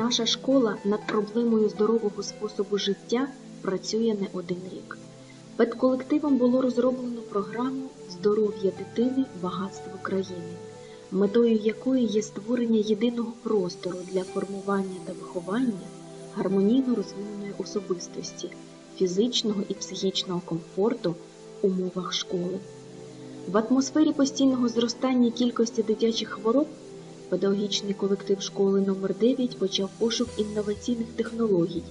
Наша школа над проблемою здорового способу життя працює не один рік. Педколективом було розроблено програму Здоров'я дитини багатство країни, метою якої є створення єдиного простору для формування та виховання гармонійно розвиненої особистості, фізичного і психічного комфорту в умовах школи. В атмосфері постійного зростання кількості дитячих хвороб педагогічний колектив школи номер 9 почав пошук інноваційних технологій,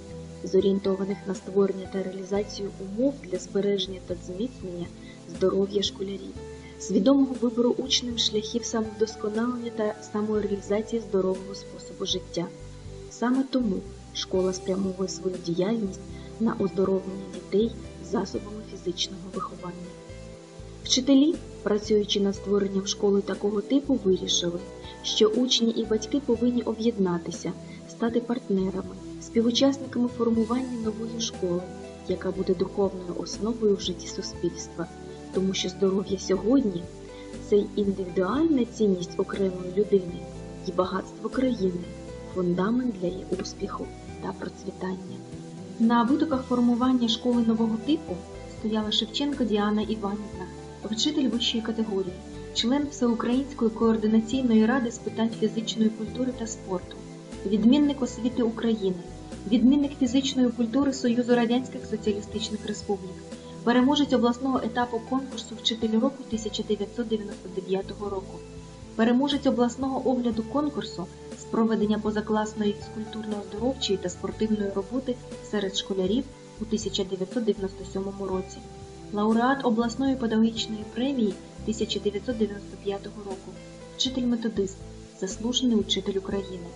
зорієнтованих на створення та реалізацію умов для збереження та зміцнення здоров'я школярів, свідомого вибору учнем шляхів самовдосконалення та самореалізації здорового способу життя. Саме тому школа спрямовує свою діяльність на оздоровлення дітей засобами фізичного виховання. Вчителі, працюючи над створенням школи такого типу, вирішили, що учні і батьки повинні об'єднатися, стати партнерами, співучасниками формування нової школи, яка буде духовною основою в житті суспільства, тому що здоров'я сьогодні це індивідуальна цінність окремої людини і багатство країни, фундамент для її успіху та процвітання. На витоках формування школи нового типу стояла Шевченко Діана Іванівна, вчитель вищої категорії, член Всеукраїнської координаційної ради з питань фізичної культури та спорту, відмінник освіти України, відмінник фізичної культури Союзу Радянських Соціалістичних Республік, переможець обласного етапу конкурсу Вчитель року 1999 року, переможець обласного огляду конкурсу з проведення позакласної фізкультурно-оздоровчої та спортивної роботи серед школярів у 1997 році, лауреат обласної педагогічної премії 1995 року, вчитель-методист, заслужений учитель України.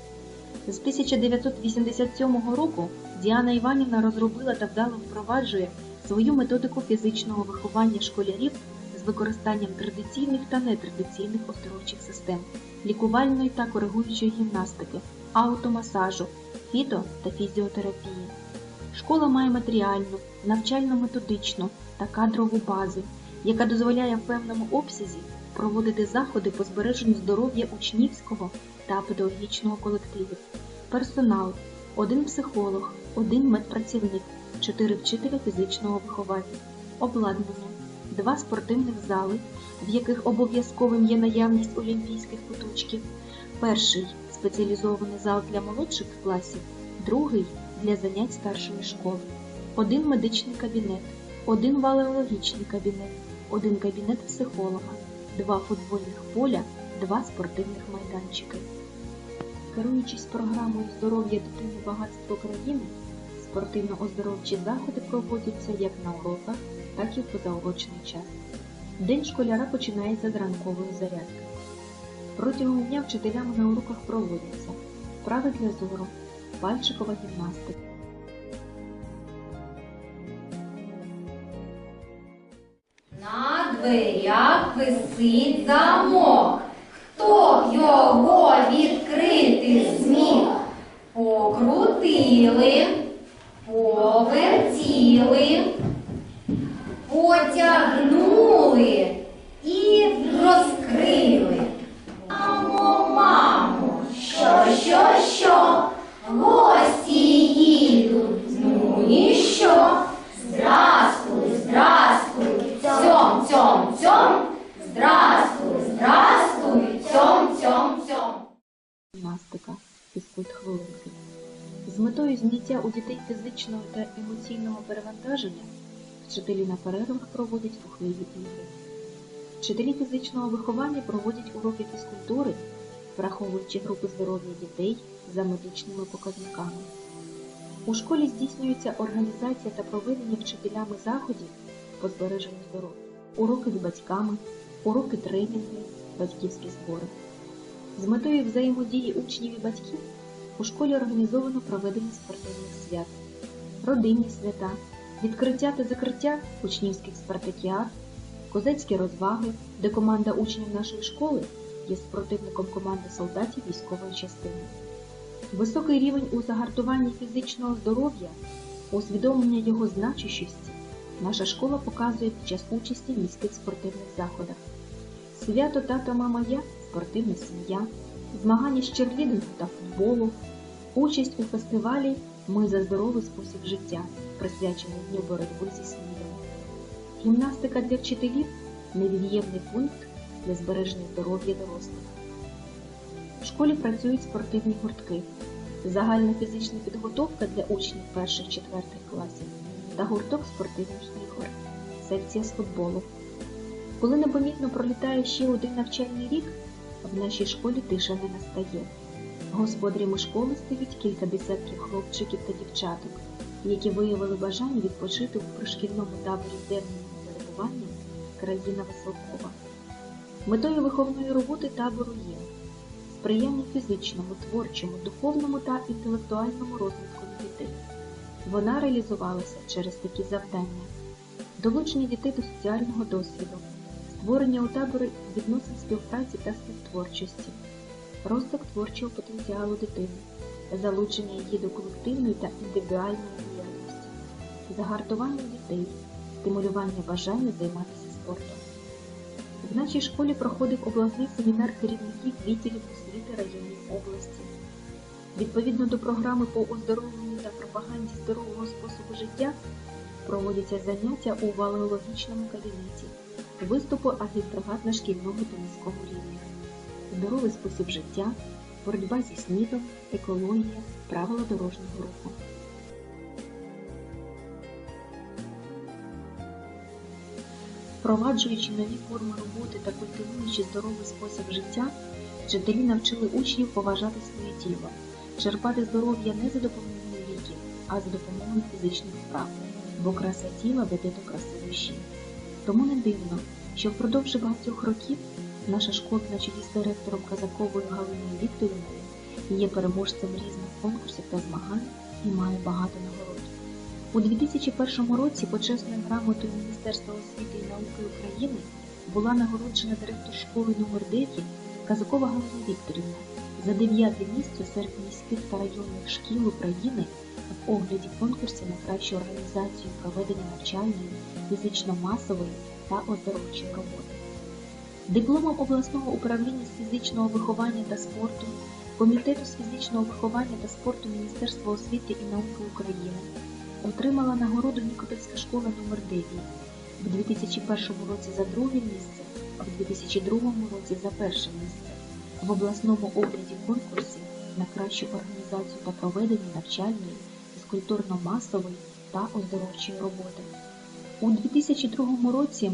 З 1987 року Діана Іванівна розробила та вдало впроваджує свою методику фізичного виховання школярів з використанням традиційних та нетрадиційних оздоровчих систем, лікувальної та коригуючої гімнастики, аутомасажу, фіто та фізіотерапії. Школа має матеріальну, навчально-методичну та кадрову бази, яка дозволяє в певному обсязі проводити заходи по збереженню здоров'я учнівського та педагогічного колективів, персонал, один психолог, один медпрацівник, чотири вчителя фізичного виховання, обладнання, два спортивних зали, в яких обов'язковим є наявність олімпійських куточків, перший спеціалізований зал для молодших класів, другий для занять старшої школи, один медичний кабінет, один валеологічний кабінет, один кабінет психолога, два футбольних поля, два спортивних майданчики. Керуючись програмою здоров'я дитини багатство країни, спортивно-оздоровчі заходи проводяться як на уроках, так і в позаурочний час. День школяра починається з ранкової зарядки. Протягом дня вчителями на уроках проводяться вправи для зору, пальчикова гімнастика. Дверях висить замок. Хто б його відкрити зміг? Покрутили, повертіли, потягнули і розкрили. Мамо, мамо, що, що, що? Гості їдуть, ну і що? Здрастуй, здрастуй, цьом, цьом, здрастуй, здрастуй, цьом, цьом, цьом. гімнастика, фізкульт хвилинки. З метою зняття у дітей фізичного та емоційного перевантаження вчителі на перервах проводять рухливі ігри. Вчителі фізичного виховання проводять уроки фізкультури, враховуючи групи здоров'я дітей за медичними показниками. У школі здійснюється організація та проведення вчителями заходів по збереженню здоров'я, уроки з батьками, уроки тренінги, батьківські збори. З метою взаємодії учнів і батьків у школі організовано проведення спортивних свят, родинні свята, відкриття та закриття учнівських спартакіад, козацькі розваги, де команда учнів нашої школи є спортивником команди солдатів військової частини. Високий рівень у загартуванні фізичного здоров'я, усвідомлення його значущості наша школа показує під час участі в міських спортивних заходах. Свято тато мама я спортивна сім'я, змагання з черлідингу та футболу, Участь у фестивалі Ми за здоровий спосіб життя, присвячений Дню боротьби зі СНІДом. Гімнастика для вчителів невід'ємний пункт для збереження здоров'я дорослих. В школі працюють спортивні гуртки, загальна фізична підготовка для учнів перших-четвертих класів та гурток спортивних ігор, секція з футболу. Коли непомітно пролітає ще один навчальний рік, в нашій школі тиша не настає. Господарями школи стають кілька десятків хлопчиків та дівчаток, які виявили бажання відпочити у пришкільному таборі денним перебуванням країна Веселкова. Метою виховної роботи табору є сприяння фізичному, творчому, духовному та інтелектуальному розвитку дітей. Вона реалізувалася через такі завдання: долучення дітей до соціального досвіду, створення у таборі відносин співпраці та співтворчості, розвиток творчого потенціалу дитини, залучення її до колективної та індивідуальної діяльності, загартування дітей, стимулювання бажання займатися спортом. В нашій школі проходив обласний семінар керівників відділів освіти районів області. Відповідно до програми по оздоровленню та пропаганді здорового способу життя проводяться заняття у валеологічному кабінеті, виступи агітбригад на шкільному та міському рівні, здоровий спосіб життя, боротьба зі снідом, екологія, правила дорожнього руху. Впроваджуючи нові форми роботи та культивуючи здоровий спосіб життя, вчителі навчили учнів поважати своє тіло, черпати здоров'я не за допомогою ліків, а за допомогою фізичних вправ, бо краса тіла веде до краси душі. Тому не дивно, що впродовж багатьох років наша школа на чолі з директором Казаковою Галиною Вікторівною є переможцем різних конкурсів та змагань і має багато нагород. У 2001 році почесною грамотою Міністерства освіти і науки України була нагороджена директор школи номер 9 Казакова Галина Вікторівна за дев'яте місце серед міських та районних шкіл України в огляді конкурсів на кращу організацію проведення навчальної, фізично-масової та оздоровчої роботи. Дипломом обласного управління з фізичного виховання та спорту, Комітету з фізичного виховання та спорту Міністерства освіти і науки України отримала нагороду Нікопольська школа номер 9 в 2001 році за друге місце, а в 2002 році за перше місце в обласному огляді конкурсів на кращу організацію та проведення навчальної, фізкультурно-масової та оздоровчої роботи. У 2002 році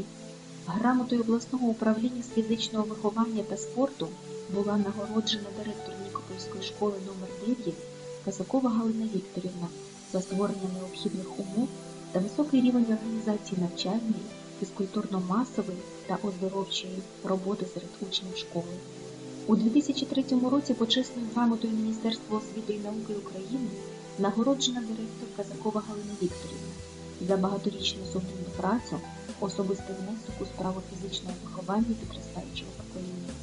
грамотою обласного управління з фізичного виховання та спорту була нагороджена директор Нікопольської школи номер 9 Казакова Галина Вікторівна за створення необхідних умов та високий рівень організації навчальної, фізкультурно-масової та оздоровчої роботи серед учнів школи. У 2003 році почесною грамотою Міністерства освіти і науки України нагороджена директор Казакова Галина Вікторівна за багаторічну сумнівну працю, особистий внесок у справу фізичного виховання підростаючого покоління.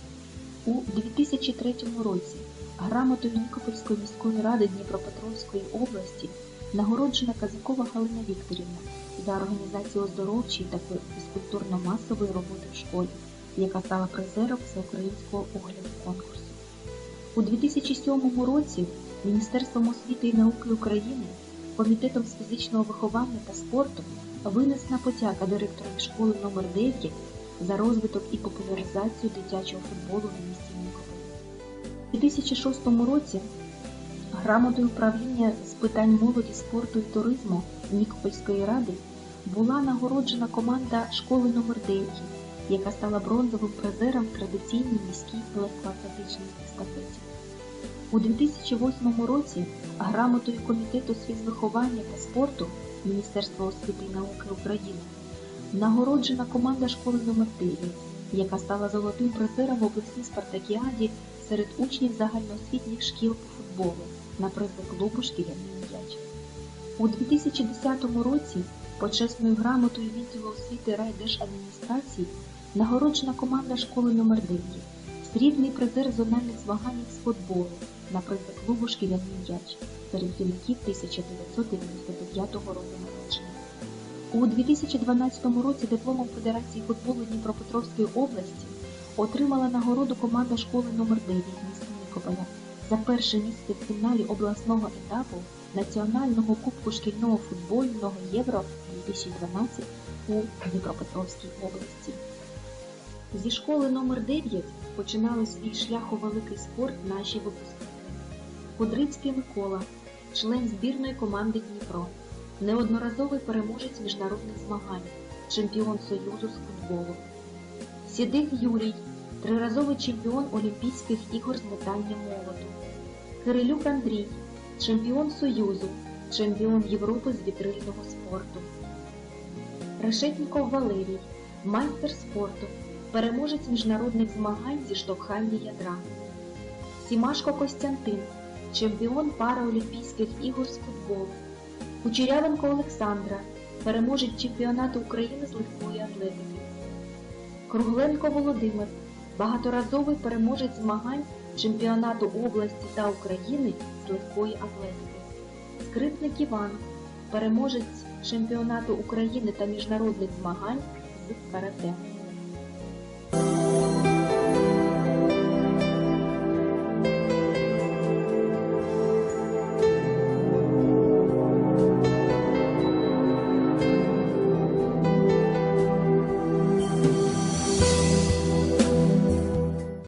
У 2003 році грамотою Нікопольської міської ради Дніпропетровської області нагороджена Казакова Галина Вікторівна за організацію оздоровчої та фізкультурно-масової роботи в школі, яка стала призером всеукраїнського огляду конкурсу. У 2007 році Міністерством освіти і науки України, Комітетом з фізичного виховання та спорту винесена подяка директорам школи номер 9 за розвиток і популяризацію дитячого футболу на місці Нікополі. У 2006 році грамотою управління з питань молоді, спорту і туризму Нікопольської ради була нагороджена команда школи номер 9 яка стала бронзовим призером в традиційній міській легкоатлетичній естафеті. У 2008 році грамотою Комітету з фізвиховання та спорту Міністерства освіти і науки України нагороджена команда школи номер 9 яка стала золотим призером в обласній спартакіаді серед учнів загальноосвітніх шкіл по футболу на призи клубу «Шкіряний м'яч». У 2010 році почесною грамотою відділу освіти райдержадміністрації нагороджена команда школи номер 9 срібний призер зональних змагань з футболу на призи клубу «Шкіряний м'яч» серед юнаків 1999 року народження. У 2012 році дипломом Федерації футболу Дніпропетровської області отримала нагороду команда школи номер 9 міста Нікополя за перше місце в фіналі обласного етапу Національного кубку шкільного футбольного Євро 2012 у Дніпропетровській області. Зі школи номер 9 починали свій шлях у великий спорт наші випускники. Кудрицький Микола, член збірної команди Дніпро, неодноразовий переможець міжнародних змагань, чемпіон Союзу з футболу. Сідих Юрій, триразовий чемпіон Олімпійських ігор з метання молоту. Кирилюк Андрій, чемпіон Союзу, чемпіон Європи з вітрильного спорту. Решетніков Валерій, майстер спорту, переможець міжнародних змагань зі штовхання ядра. Сімашко Костянтин, чемпіон Параолімпійських ігор з футболу. Кучерявенко Олександра, переможець чемпіонату України з легкої атлетики. Кругленко Володимир, багаторазовий переможець змагань чемпіонату області та України з легкої атлетики. Скрипник Іван, переможець чемпіонату України та міжнародних змагань з карате.